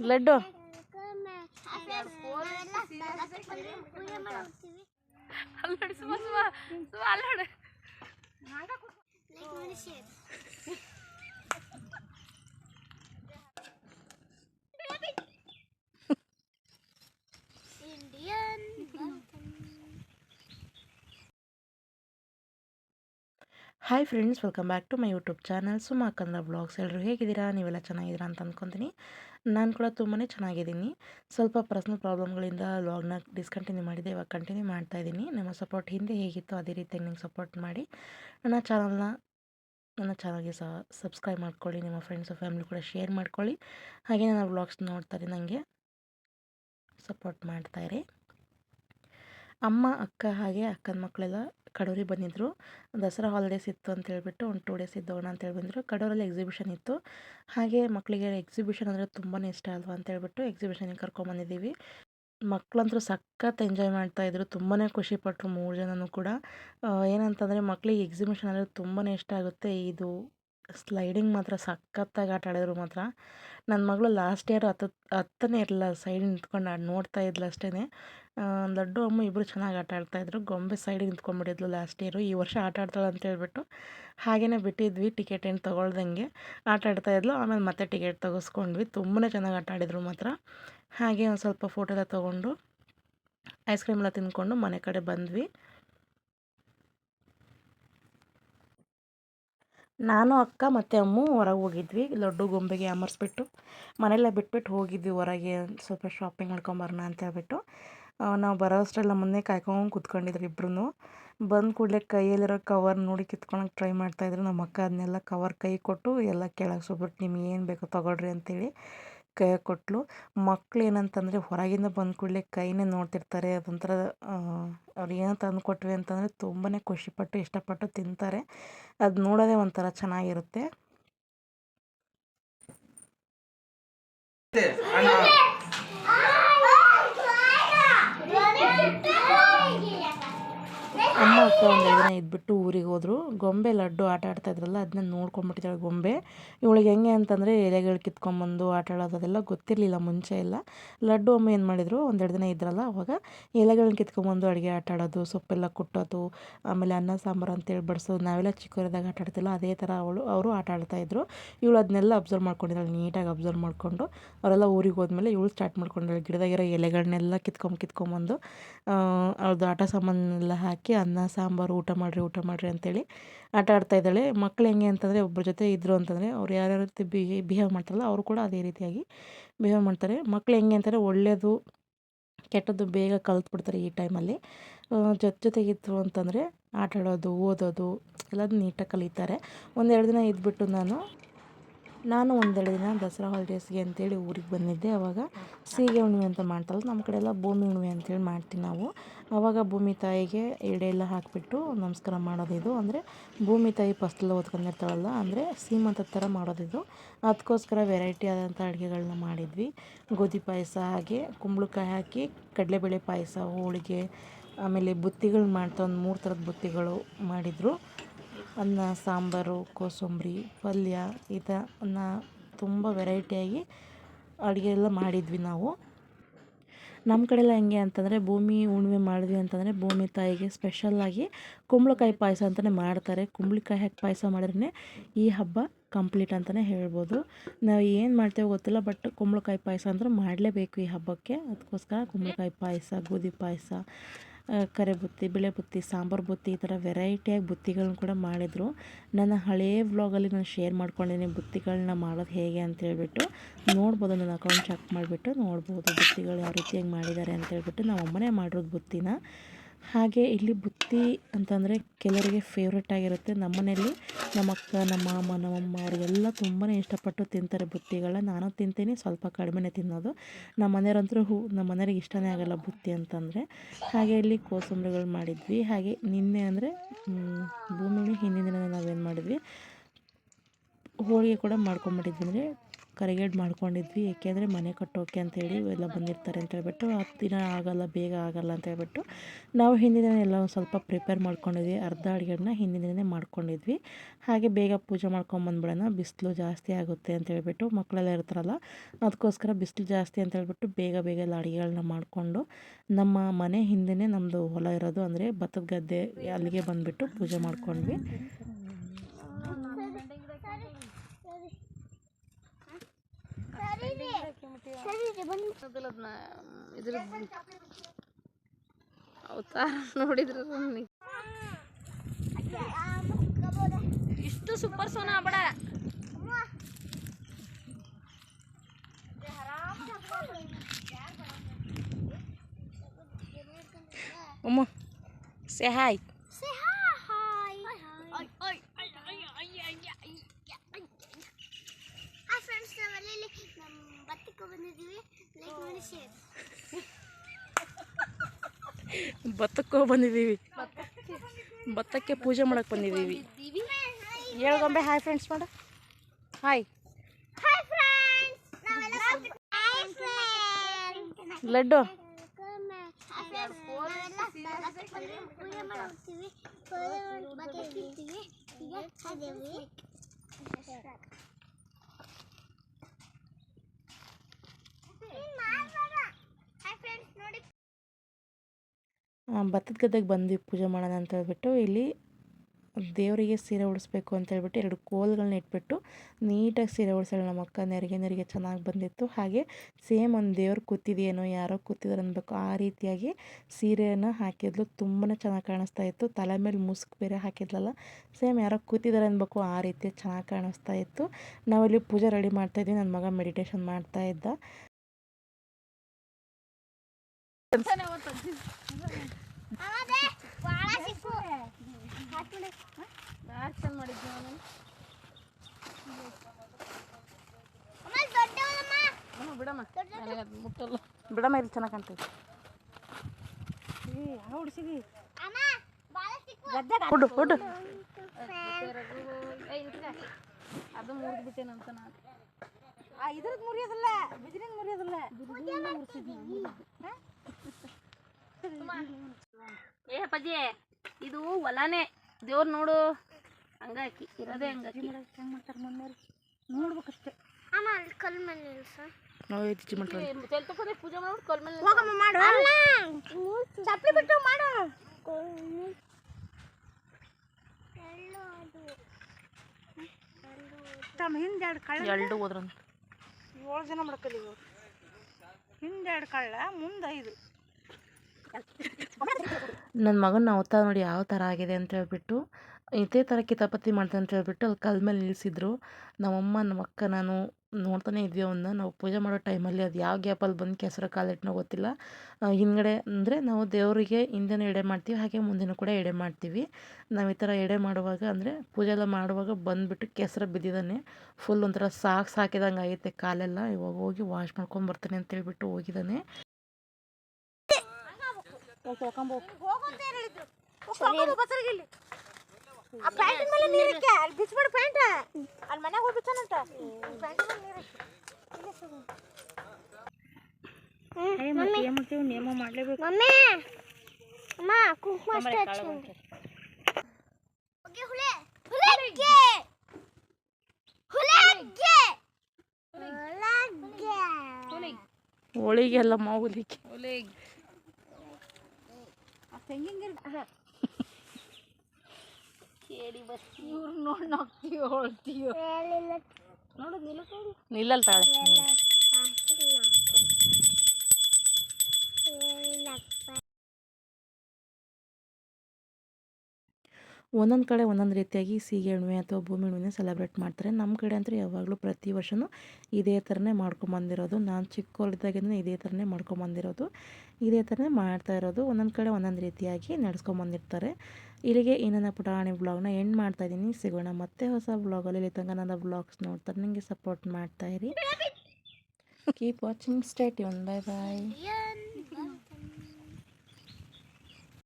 Laddu. Hi friends welcome back to my YouTube channel Suma vlogs ಎಲ್ಲರೂ ಹೇಗಿದ್ದೀರಾ? ನೀವೆಲ್ಲ ಚೆನ್ನಾಗಿದ್ದೀರಾ ಅಂತ ಅಂದ್ಕೊತೀನಿ ನಾನು ಕೂಡ ತುಂಬಾ ಚೆನ್ನಾಗಿದ್ದೀನಿ. ಸ್ವಲ್ಪ ಪರ್ಸ್ನಲ್ ಪ್ರಾಬ್ಲಮ್ಗಳಿಂದ ಲಾಗ್ನ ಡಿಸ್ಕಂಟಿನ್ಯೂ ಮಾಡಿದೆ, ಇವಾಗ ಕಂಟಿನ್ಯೂ ಮಾಡ್ತಾ ಇದ್ದೀನಿ. ನಮ್ಮ ಸಪೋರ್ಟ್ ಹಿಂದೆ ಹೇಗಿತ್ತು ಅದೇ ರೀತಿಯಾಗಿ ನಿಮ್ಗೆ ಸಪೋರ್ಟ್ ಮಾಡಿ. ನನ್ನ ಚಾನಲ್ನ, ನನ್ನ ಚಾನಲ್ಗೆ ಸಹ ಸಬ್ಸ್ಕ್ರೈಬ್ ಮಾಡ್ಕೊಳ್ಳಿ, ನಿಮ್ಮ ಫ್ರೆಂಡ್ಸು ಫ್ಯಾಮಿಲಿ ಕೂಡ ಶೇರ್ ಮಾಡ್ಕೊಳ್ಳಿ. ಹಾಗೆ ನನ್ನ ವ್ಲಾಗ್ಸ್ ನೋಡ್ತಾರೆ ನನಗೆ ಸಪೋರ್ಟ್ ಮಾಡ್ತಾಯಿರಿ ಅಮ್ಮ, ಅಕ್ಕ ಹಾಗೆ ಅಕ್ಕನ ಮಕ್ಕಳೆಲ್ಲ ಕಡೂರಿಗೆ ಬಂದಿದ್ದರು ದಸರಾ ಹಾಲಿಡೇಸ್ ಇತ್ತು ಅಂತ ಹೇಳಿಬಿಟ್ಟು ಒಂದು ಟೂ ಡೇಸ್ ಇದ್ದೋಣ ಅಂತ ಹೇಳಿ ಬಂದರು ಕಡೂರಲ್ಲಿ ಎಕ್ಸಿಬಿಷನ್ ಇತ್ತು. ಹಾಗೆ ಮಕ್ಕಳಿಗೆ ಎಕ್ಸಿಬಿಷನ್ ಅಂದರೆ ತುಂಬಾ ಇಷ್ಟ ಅಲ್ವಾ ಅಂತ ಹೇಳಿಬಿಟ್ಟು ಎಕ್ಸಿಬಿಷನಿಗೆ ಕರ್ಕೊಂಬಂದಿದ್ದೀವಿ ಮಕ್ಕಳಂತೂ ಸಖತ್ ಎಂಜಾಯ್ ಮಾಡ್ತಾಯಿದ್ರು ತುಂಬಾ ಖುಷಿಪಟ್ಟರು ಮೂರು ಜನನೂ ಕೂಡ. ಏನಂತಂದರೆ ಮಕ್ಕಳಿಗೆ ಎಕ್ಸಿಬಿಷನ್ ಅಂದರೆ ತುಂಬಾ ಇಷ್ಟ ಆಗುತ್ತೆ. ಇದು ಸ್ಲೈಡಿಂಗ್ ಮಾತ್ರ ಸಖತ್ತಾಗಿ ಆಟ ಆಡಿದ್ರು ಮಾತ್ರ. ನನ್ನ ಮಗಳು ಲಾಸ್ಟ್ ಇಯರ್ ಹತ್ತ, ಹತ್ತನೇ ಇರಲಿಲ್ಲ ಸೈಡ್ ನಿಂತ್ಕೊಂಡು ನೋಡ್ತಾ ಇದ್ಲು ಅಷ್ಟೇ ಲಡ್ಡು, ಅಮ್ಮ ಇಬ್ಬರು ಚೆನ್ನಾಗಿ ಆಟ ಆಡ್ತಾಯಿದ್ರು ಗೊಂಬೆ ಸೈಡಿಗೆ ನಿಂತ್ಕೊಂಡ್ಬಿಟ್ಟಿದ್ಲು ಲಾಸ್ಟ್ ಇಯರು ಈ ವರ್ಷ ಆಟ ಆಡ್ತಾಳೆ ಅಂತ ಹೇಳ್ಬಿಟ್ಟು ಹಾಗೇ ಬಿಟ್ಟಿದ್ವಿ ಟಿಕೆಟ್ ಏನು ತೊಗೊಳ್ದಂಗೆ. ಆಟ ಆಡ್ತಾಯಿದ್ಲು ಆಮೇಲೆ ಮತ್ತೆ ಟಿಕೆಟ್ ತೆಗೆಸ್ಕೊಂಡ್ವಿ. ತುಂಬಾ ಚೆನ್ನಾಗಿ ಆಟ ಆಡಿದ್ರು ಮಾತ್ರ. ಹಾಗೆ ಒಂದು ಸ್ವಲ್ಪ ಫೋಟೋ ಎಲ್ಲ ತೊಗೊಂಡು ಐಸ್ ಕ್ರೀಮ್ ಎಲ್ಲ ತಿಂದ್ಕೊಂಡು ಮನೆ ಕಡೆ ಬಂದ್ವಿ. ನಾನು, ಅಕ್ಕ ಮತ್ತು ಅಮ್ಮು ಹೊರಗೆ ಹೋಗಿದ್ವಿ, ಲಡ್ಡು, ಗೊಂಬೆಗೆ ಅಮರ್ಸ್ಬಿಟ್ಟು. ಮನೆಯಲ್ಲೇ ಬಿಟ್ಬಿಟ್ಟು ಹೋಗಿದ್ವಿ ಹೊರಗೆ, ಸ್ವಲ್ಪ ಶಾಪಿಂಗ್ ಮಾಡ್ಕೊಂಬರೋಣ ಅಂತ ಹೇಳ್ಬಿಟ್ಟು. ನಾವು ಬರೋ ಅಷ್ಟರೆಲ್ಲ ಮುಂದೆ ಕಾಯ್ಕೊಂಡು ಕುತ್ಕೊಂಡಿದ್ರು ಇಬ್ರು ಬಂದ ಕೂಡಲೇ ಕೈಯಲ್ಲಿರೋ ಕವರ್ ನೋಡಿ ಕಿತ್ಕೊಳಕ್ಕೆ ಟ್ರೈ ಮಾಡ್ತಾಯಿದ್ರು ನಮ್ಮ ಅಕ್ಕ ಅದನ್ನೆಲ್ಲ ಕವರ್ ಕೈ ಕೊಟ್ಟು ಎಲ್ಲ ಕೆಳಗೆ ಸುಬಿಟ್ಟು ನಿಮ್ಗೆ ಏನು ಬೇಕೋ ತೊಗೊಳ್ರಿ ಅಂತೇಳಿ ಕೈ ಕೊಟ್ಟಲು ಮಕ್ಕಳು ಏನಂತಂದರೆ ಹೊರಗಿಂದ ಬಂದ ಕೂಡಲೇ ಕೈನೇ ನೋಡ್ತಿರ್ತಾರೆ. ಅದೊಂಥರ ಅವ್ರು ಏನೋ ತಂದು ಕೊಟ್ವಿ ಅಂತಂದರೆ ತುಂಬಾ ಖುಷಿಪಟ್ಟು ಇಷ್ಟಪಟ್ಟು ತಿಂತಾರೆ. ಅದು ನೋಡೋದೇ ಒಂಥರ ಚೆನ್ನಾಗಿರುತ್ತೆ. ಅಮ್ಮ ಅಕ್ಕ ಒಂದು ದಿನ ಇದ್ಬಿಟ್ಟು ಊರಿಗೆ ಹೋದ್ರು. ಗೊಂಬೆ ಲಡ್ಡು ಆಟ ಆಡ್ತಾ ಇದ್ರಲ್ಲ ಅದನ್ನ ನೋಡ್ಕೊಂಡ್ಬಿಟ್ಟಿದ್ದಾಳೆ ಗೊಂಬೆ. ಇವಳಿಗೆ ಹೆಂಗೆ ಅಂತಂದರೆ ಎಲೆಗಳು ಕಿತ್ಕೊಂಬಂದು ಆಟ ಆಡೋದು ಅದೆಲ್ಲ ಗೊತ್ತಿರಲಿಲ್ಲ, ಮುಂಚೆ ಎಲ್ಲ ಲಡ್ಡು ಅಮ್ಮ ಏನು ಮಾಡಿದರು ಒಂದೆರಡು ದಿನ ಇದ್ರಲ್ಲ, ಅವಾಗ ಎಲೆಗಳನ್ನ ಕಿತ್ಕೊಂಬಂದು ಅಡುಗೆ ಆಟ ಆಡೋದು, ಸೊಪ್ಪೆಲ್ಲ ಕುಟ್ಟೋದು, ಆಮೇಲೆ ಅನ್ನ, ಸಾಂಬಾರು ಅಂತೇಳಿ ಬಡಿಸೋದು, ನಾವೆಲ್ಲ ಚಿಕ್ಕವರಿದಾಗ ಆಟ ಆಡ್ತಿಲ್ಲ ಅದೇ ಥರ ಅವಳು, ಅವರು ಆಟ ಆಡ್ತಾಯಿದ್ರು ಇವಳು ಅದನ್ನೆಲ್ಲ ಅಬ್ಸರ್ವ್ ಮಾಡ್ಕೊಂಡಿದ್ದಾಳೆ, ನೀಟಾಗಿ ಅಬ್ಸರ್ವ್ ಮಾಡಿಕೊಂಡು. ಅವರೆಲ್ಲ ಊರಿಗೆ ಹೋದ್ಮೇಲೆ ಇವಳು ಸ್ಟಾರ್ಟ್ ಮಾಡ್ಕೊಂಡಾಳೆ ಗಿಡದಾಗಿರೋ ಎಲೆಗಳನ್ನೆಲ್ಲ ಕಿತ್ಕೊಂಡು ಕಿತ್ಕೊಂಬಂದು ಅವ್ರದ್ದು ಆಟ ಸಾಮಾನೆಲ್ಲ ಹಾಕಿ ಅನ್ನ ಸಾಂಬಾರು, ಊಟ ಮಾಡಿರಿ ಊಟ ಮಾಡಿರಿ ಅಂತೇಳಿ ಆಟ ಆಡ್ತಾ ಇದ್ದಾಳೆ. ಮಕ್ಕಳು ಹೆಂಗೆ ಅಂತಂದರೆ ಒಬ್ಬರ ಜೊತೆ ಇದ್ದರು ಅಂತಂದರೆ ಅವ್ರು ಯಾರ್ಯಾರ ರೀತಿ ಬಿಹೇ ಬಿಹೇವ್ ಮಾಡ್ತಾರಲ್ಲ ಅವರು ಕೂಡ ಅದೇ ರೀತಿಯಾಗಿ ಬಿಹೇವ್ ಮಾಡ್ತಾರೆ. ಮಕ್ಕಳು ಹೆಂಗೆ ಅಂತಾರೆ ಒಳ್ಳೆಯದು ಕೆಟ್ಟದ್ದು ಬೇಗ ಕಲ್ತ್ಬಿಡ್ತಾರೆ ಈ ಟೈಮಲ್ಲಿ. ಜೊತೆ ಜೊತೆಗಿದ್ರು ಅಂತಂದರೆ ಆಟ ಆಡೋದು ಓದೋದು ಎಲ್ಲದೂ ನೀಟಾಗಿ ಕಲಿತಾರೆ. ಒಂದೆರಡು ದಿನ ಇದ್ಬಿಟ್ಟು ನಾನು ನಾನು ಒಂದೆರಡು ದಿನ ದಸರಾ ಹಾಲಿಡೇಸ್ಗೆ ಅಂತೇಳಿ ಊರಿಗೆ ಬಂದಿದ್ದೆ. ಅವಾಗ ಸೀಗೆ ಹುಣ್ಣಿಮೆ ಅಂತ ಮಾಡ್ತಾರಲ್ಲ, ನಮ್ಮ ಕಡೆ ಎಲ್ಲ ಭೂಮಿ ಹುಣ್ಣಿಮೆ ಅಂತೇಳಿ ಮಾಡ್ತೀವಿ ನಾವು. ಅವಾಗ ಭೂಮಿ ತಾಯಿಗೆ ಎಡೆ ಎಲ್ಲ ಹಾಕಿಬಿಟ್ಟು ನಮಸ್ಕಾರ ಮಾಡೋದಿದು ಅಂದರೆ ಭೂಮಿ ತಾಯಿ ಫಸ್ಟಲ್ಲ ಓದ್ಕೊಂಡಿರ್ತಾಳಲ್ಲ, ಅಂದರೆ ಸೀಮಂತದ ಥರ ಮಾಡೋದಿದು ಅದಕ್ಕೋಸ್ಕರ ವೆರೈಟಿ ಆದಂಥ ಅಡುಗೆಗಳನ್ನ ಮಾಡಿದ್ವಿ. ಗೋಧಿ ಪಾಯಸ ಹಾಗೆ, ಕುಂಬಳಕಾಯಿ ಹಾಕಿ, ಕಡಲೆಬೇಳೆ ಪಾಯಸ, ಹೋಳಿಗೆ, ಆಮೇಲೆ ಬುತ್ತಿಗಳು ಮಾಡ್ತಾ ಒಂದು ಮೂರು ಥರದ ಬುತ್ತಿಗಳು ಮಾಡಿದರು. ಅನ್ನ, ಸಾಂಬಾರು, ಕೋಸಂಬರಿ, ಪಲ್ಯ ಥರ ತುಂಬ ವೆರೈಟಿಯಾಗಿ ಅಡುಗೆ ಎಲ್ಲ ಮಾಡಿದ್ವಿ ನಾವು. ನಮ್ಮ ಕಡೆ ಎಲ್ಲ ಹೆಂಗೆ ಅಂತಂದರೆ ಭೂಮಿ ಹುಣ್ಣಿಮೆ ಮಾಡಿದ್ವಿ ಅಂತಂದರೆ ಭೂಮಿ ತಾಯಿಗೆ ಸ್ಪೆಷಲ್ಲಾಗಿ ಕುಂಬಳಕಾಯಿ ಪಾಯಸ ಅಂತಲೇ ಮಾಡ್ತಾರೆ. ಕುಂಬಳಕಾಯಿ ಹಾಕಿ ಪಾಯಸ ಮಾಡಿದ್ರೆ ಈ ಹಬ್ಬ ಕಂಪ್ಲೀಟ್ ಅಂತಲೇ ಹೇಳ್ಬೋದು. ನಾವು ಏನು ಮಾಡ್ತೇವೆ ಗೊತ್ತಿಲ್ಲ ಬಟ್ ಕುಂಬಳಕಾಯಿ ಪಾಯಸ ಅಂದ್ರೆ ಮಾಡಲೇಬೇಕು ಈ ಹಬ್ಬಕ್ಕೆ. ಅದಕ್ಕೋಸ್ಕರ ಕುಂಬಳಕಾಯಿ ಪಾಯಸ, ಗೋಧಿ ಪಾಯಸ ಕರೆ ಬುತ್ತಿ ಬಿಳೆ ಬುತ್ತಿ ಸಾಂಬಾರು ಬುತ್ತಿ ಈ ಥರ ವೆರೈಟಿಯಾಗಿ ಬುತ್ತಿಗಳನ್ನ ಕೂಡ ಮಾಡಿದರು. ನನ್ನ ಹಳೆಯ ವ್ಲಾಗಲ್ಲಿ ನಾನು ಶೇರ್ ಮಾಡ್ಕೊಂಡಿದ್ದೀನಿ ಬುತ್ತಿಗಳನ್ನ ಮಾಡೋದು ಹೇಗೆ ಅಂತ ಹೇಳ್ಬಿಟ್ಟು. ನೋಡ್ಬೋದು, ನನ್ನ ಅಕೌಂಟ್ ಚೆಕ್ ಮಾಡಿಬಿಟ್ಟು ನೋಡ್ಬೋದು ಬುತ್ತಿಗಳು ಯಾವ ರೀತಿಯಾಗಿ ಮಾಡಿದ್ದಾರೆ ಅಂತ ಹೇಳ್ಬಿಟ್ಟು. ನಾವು ಅಮ್ಮನೇ ಮಾಡಿರೋದು ಬುತ್ತಿನ. ಹಾಗೆ ಇಲ್ಲಿ ಬುತ್ತಿ ಅಂತಂದರೆ ಕೆಲವರಿಗೆ ಫೇವ್ರೆಟ್ ಆಗಿರುತ್ತೆ. ನಮ್ಮ ಅಕ್ಕ, ನಮ್ಮ ಮಾಮ ನಮ್ಮಮ್ಮ ಅವರಿಗೆಲ್ಲ ತುಂಬಾ ಇಷ್ಟಪಟ್ಟು ತಿಂತಾರೆ ಬುತ್ತಿಗಳನ್ನ. ನಾನು ತಿಂತೀನಿ, ಸ್ವಲ್ಪ ಕಡಿಮೆನೇ ತಿನ್ನೋದು. ನಮ್ಮ ಮನೆಯವ್ರಂತೂ ಹೂ ನಮ್ಮ ಮನೆಯವ್ರಿಗೆ ಇಷ್ಟನೇ ಆಗೋಲ್ಲ ಬುತ್ತಿ ಅಂತಂದರೆ. ಹಾಗೆ ಇಲ್ಲಿ ಕೋಸಂಬರಿಗಳು ಮಾಡಿದ್ವಿ. ಹಾಗೆ ನಿನ್ನೆ ಅಂದರೆ ಭೂಮಿಲಿ ಹಿಂದಿನ ದಿನ ನಾವೇನು ಮಾಡಿದ್ವಿ? ಹೋಳಿಗೆ ಕೂಡ ಮಾಡ್ಕೊಂಬಿಟ್ಟಿದ್ವಿ ಅಂದರೆ ಕರಿಗೇಡ್ ಮಾಡ್ಕೊಂಡಿದ್ವಿ ಏಕೆಂದರೆ ಮನೆ ಕಟ್ಟೋಕೆ ಅಂತೇಳಿ ಎಲ್ಲ ಬಂದಿರ್ತಾರೆ ಅಂತ ಹೇಳ್ಬಿಟ್ಟು, ಹತ್ತು ದಿನ ಆಗೋಲ್ಲ, ಬೇಗ ಆಗೋಲ್ಲ ಅಂತ ಹೇಳ್ಬಿಟ್ಟು ನಾವು ಹಿಂದಿನ ದಿನ ಎಲ್ಲ ಒಂದು ಸ್ವಲ್ಪ ಪ್ರಿಪೇರ್ ಮಾಡ್ಕೊಂಡಿದ್ವಿ, ಅರ್ಧ ಅಡುಗೆನ ಹಿಂದಿನ ಮಾಡ್ಕೊಂಡಿದ್ವಿ. ಹಾಗೆ ಬೇಗ ಪೂಜೆ ಮಾಡ್ಕೊಂಬಂದ್ಬಿಡೋಣ ಬಿಸಿಲು ಜಾಸ್ತಿ ಆಗುತ್ತೆ ಅಂತ ಹೇಳ್ಬಿಟ್ಟು ಮಕ್ಕಳೆಲ್ಲ ಇರ್ತಾರಲ್ಲ, ಅದಕ್ಕೋಸ್ಕರ ಬಿಸಿಲು ಜಾಸ್ತಿ ಅಂತ ಹೇಳ್ಬಿಟ್ಟು ಬೇಗ ಬೇಗ ಎಲ್ಲ ಅಡುಗೆಗಳನ್ನ ಮಾಡಿಕೊಂಡು ನಮ್ಮ ಮನೆ ಹಿಂದೆನೇ ನಮ್ಮದು ಹೊಲ ಇರೋದು, ಅಂದರೆ ಭತ್ತದ ಗದ್ದೆ ಅಲ್ಲಿಗೆ ಬಂದುಬಿಟ್ಟು ಪೂಜೆ ಮಾಡ್ಕೊಂಡ್ವಿ ಅದನ್ನ ಇದ್ರ ಅವತಾರ ನೋಡಿದ್ರ ಇಷ್ಟು ಸೂಪರ್ ಸೋನ ಬಡ ಅಮ್ಮ ಸೆ ಹಾಯ್ ಫ್ರೆಂಡ್ಸ್ ನಾವೆಲ್ಲ ನಮ್ಮ ಬತ್ತಕ್ಕೆ ಬಂದಿದ್ದೀವಿ ಲೈಕ್ ಮಾಡಿ ಶೇರ್ ಭತ್ತಕ್ಕೆ ಬಂದಿದ್ದೀವಿ. ಭತ್ತಕ್ಕೆ ಪೂಜೆ ಮಾಡಕ್ಕೆ ಬಂದಿದ್ದೀವಿ. ಹೇಳು ಗೊಂಬೆ ಹಾಯ್ ಫ್ರೆಂಡ್ಸ್ ಮಾಡ. ಹಾಯ್ ಹಾಯ್ ಫ್ರೆಂಡ್ಸ್ ನಾವೆಲ್ಲ ಹಾಯ್ ಫ್ರೆಂಡ್ಸ್ ಲಡ್ಡು. ಪೂಜೆ ಮಾಡ್ತೀವಿ ಪೂಜೆ ಮಾಡಿ ಬತ್ತಿರ್ತೀವಿ ಈಗ ಅದೇವಿ ಹಾಯ್ ಫ್ರೆಂಡ್ಸ್ ನೋಡಿ ಆ, ಭತ್ತದ ಗದ್ದೆಗೆ ಬಂದ್ವಿ ಪೂಜೆ ಮಾಡೋಣ ಅಂತ ಹೇಳ್ಬಿಟ್ಟು. ಇಲ್ಲಿ ದೇವರಿಗೆ ಸೀರೆ ಉಡಿಸ್ಬೇಕು ಅಂತ ಹೇಳ್ಬಿಟ್ಟು ಎರಡು ಕೋಲ್ಗಳನ್ನ ಇಟ್ಬಿಟ್ಟು ನೀಟಾಗಿ ಸೀರೆ ಉಡ್ಸೋಳು ನಮ್ಮ ಅಕ್ಕ. ನೆರಿಗೆ ನೆರಿಗೆ ಚೆನ್ನಾಗಿ ಬಂದಿತ್ತು. ಹಾಗೆ ಸೇಮ್ ಒಂದು ದೇವ್ರು ಕೂತಿದೆಯೇನೋ, ಯಾರೋ ಕೂತಿದ್ರು ಅನ್ಬೇಕು. ಆ ರೀತಿಯಾಗಿ ಸೀರೆಯನ್ನು ಹಾಕಿದ್ಲು. ತುಂಬಾ ಚೆನ್ನಾಗಿ ಕಾಣಿಸ್ತಾ ಇತ್ತು. ತಲೆ ಮೇಲೆ ಮುಸ್ಕ್ ಬೇರೆ ಹಾಕಿದ್ಲಲ್ಲ. ಸೇಮ್ ಯಾರೋ ಕೂತಿದ್ದಾರೆ ಅನ್ಬೇಕು. ಆ ರೀತಿ ಚೆನ್ನಾಗಿ ಕಾಣಿಸ್ತಾ ಇತ್ತು. ನಾವಿಲ್ಲಿ ಪೂಜೆ ರೆಡಿ ಮಾಡ್ತಾಯಿದ್ವಿ ನನ್ನ ಮಗ ಮೆಡಿಟೇಷನ್ ಮಾಡ್ತಾ ಇದ್ದ. ಬಿಡಮ್ಮ ನನಗೆ ಅದು ಮುಟ್ಟಲ್ಲ ಬಿಡಮ್ಮ ಇಲ್ಲಿ ಚೆನ್ನಾಗಿ ಕಾಣ್ತೈತೆ ಅಮ್ಮ ಭಾಳ ಸಿಕ್ಕು ಹುಡು ಹುಡು ಏಯ್ ಇಟ್ಕ. ಅದು ಮುರಿದು ಬಿಟ್ಟೇನಂತ ನಾನು ಇದ್ರದ್ದು ಮುರಿಯೋದಿಲ್ಲ ಬಿದಿರಿನ ಮುರಿಯೋದಿಲ್ಲ ಏ ಅಪ್ಪಾಜಿ ಇದು ಹೊಲನೇ ದೇವ್ರು ನೋಡು. ಹಂಗಾಕಿ ಇರೋದೇ ಹಂಗಾಕಿ. ನೋಡ್ಬೇಕಷ್ಟೇ. ಹೆಚ್ಚು ಮಾಡ್ತಾರೆ ತೆಲ್ತಪ್ಪದೆ ಪೂಜೆ ಮಾಡಿ ಕಲ್ ಮೇಲೆ ಮಾಡು. ಚಪ್ಪಲಿ ಬಿಟ್ಟು ಮಾಡು. ತಮ್ಮ ಹಿಂದೆರಡು ಕಳ್ಳ ಎರಡು ಹೋದ್ರಂತ. ಏಳು ಜನ ಮಾಡ್ಕಲಿ ಹಿಂದೆರಡು ಕಳ್ಳ ಮುಂದೆ ಐದು. ನನ್ನ ಮಗನ ಅವತಾರ ನೋಡಿ ಯಾವ ಥರ ಆಗಿದೆ ಅಂತ ಹೇಳ್ಬಿಟ್ಟು, ಇದೇ ಥರ ಕಿತಾಪತಿ ಮಾಡ್ತಾನೆ ಅಂತ ಹೇಳ್ಬಿಟ್ಟು ಅಲ್ಲಿ ಕಲ್ ಮೇಲೆ ನಿಲ್ಲಿಸಿದ್ರು ನಮ್ಮಮ್ಮ ನಮ್ಮ ಅಕ್ಕ ನಾನು ನೋಡ್ತಾನೆ ಇದ್ವಿ ಅವನ್ನ. ನಾವು ಪೂಜೆ ಮಾಡೋ ಟೈಮಲ್ಲಿ ಅದು ಯಾವ ಗ್ಯಾಪಲ್ಲಿ ಬಂದು ಕೆಸರು ಕಾಲಿಟ್ನೋ ಗೊತ್ತಿಲ್ಲ. ಹಿಂದುಗಡೆ ಅಂದರೆ ನಾವು ದೇವರಿಗೆ ಹಿಂದೆನೂ ಎಡೆ ಮಾಡ್ತೀವಿ, ಹಾಗೆ ಮುಂದೆನೂ ಕೂಡ ಎಡೆ ಮಾಡ್ತೀವಿ. ನಾವು ಈ ಥರ ಎಡೆ ಮಾಡುವಾಗ ಅಂದರೆ ಪೂಜೆ ಎಲ್ಲ ಮಾಡುವಾಗ ಬಂದುಬಿಟ್ಟು ಕೆಸರು ಬಿದ್ದಿದ್ದಾನೆ. ಫುಲ್ ಒಂಥರ ಸಾಕ್ಸ್ ಹಾಕಿದಂಗೆ ಆಗೈತೆ ಕಾಲೆಲ್ಲ. ಇವಾಗ ಹೋಗಿ ವಾಶ್ ಮಾಡ್ಕೊಂಡು ಬರ್ತಾನೆ ಅಂತ ಹೇಳ್ಬಿಟ್ಟು ಹೋಗಿದ್ದಾನೆ ಆ ಪ್ಯಾಂಟ್ ಮೇಲೆ ನೀರಕ್ಕೆ ಅಲ್ಲಿ ಬಿಚ್ಬಿಡು ಪ್ಯಾಂಟ್ ಅಲ್ಲಿ ಮನೆಗೆ ಹೋಗಿ ಬಿಚ್ಚಾನಂತ ಪ್ಯಾಂಟ್ ಮೇಲೆ ನೀರಕ್ಕೆ ನೇಮ ಮಾಡ್ಲೇಬೇಕು ಮಮ್ಮಿ ಅಮ್ಮ ಕುಂಕುಮ ಅಷ್ಟೇ ಹಚ್ಚು ಹೊಗೆ ಹುಳೆ ಹುಳಕ್ಕೆ ಹುಳಕ್ಕೆ ಹುಳಕ್ಕೆ ಹೋಳಿಗೆ ಅಲ್ಲ ಮಾವುಲಿಗೆ ಒಲೆ ಕೇಳಿ ಬಸ್ ಇವ್ರು ನೋಡಿ ನಾಕ್ತೀವಿ ಹೊಳ್ತೀವಿ ನೋಡು ನಿಲ್ಲ ನಿಲ್ಲಲ್ ಒಂದೊಂದು ಕಡೆ ಒಂದೊಂದು ರೀತಿಯಾಗಿ ಸೀಗೆ ಹುಣ್ಣಿಮೆ ಅಥವಾ ಭೂಮಿ ಹುಣ್ಣಿಮೆ ಸೆಲೆಬ್ರೇಟ್ ಮಾಡ್ತಾರೆ. ನಮ್ಮ ಕಡೆ ಅಂತೂ ಯಾವಾಗಲೂ ಪ್ರತಿ ವರ್ಷವೂ ಇದೇ ಥರನೇ ಮಾಡ್ಕೊಂಬಂದಿರೋದು. ನಾನು ಚಿಕ್ಕವಳಿದ್ದಾಗಿಂದ ಇದೇ ಥರನೇ ಮಾಡ್ಕೊಂಬಂದಿರೋದು. ಇದೇ ಥರನೇ ಮಾಡ್ತಾ ಇರೋದು. ಒಂದೊಂದು ಕಡೆ ಒಂದೊಂದು ರೀತಿಯಾಗಿ ನಡೆಸ್ಕೊಂಬಂದಿರ್ತಾರೆ. ಇಲ್ಲಿಗೆ ಇನ್ನೊಂದು ಪುಟಾಣಿ ಬ್ಲಾಗ್ನ ಎಂಡ್ ಮಾಡ್ತಾ ಇದ್ದೀನಿ. ಸಿಗೋಣ ಮತ್ತೆ ಹೊಸ ಬ್ಲಾಗಲ್ಲಿ ಇಲ್ಲಿ ತನಕ ನನ್ನ ಬ್ಲಾಗ್ಸ್ ನೋಡ್ತಾರೆ. ನನಗೆ ಸಪೋರ್ಟ್ ಮಾಡ್ತಾ ಇರಿ. Keep watching stay bye bye.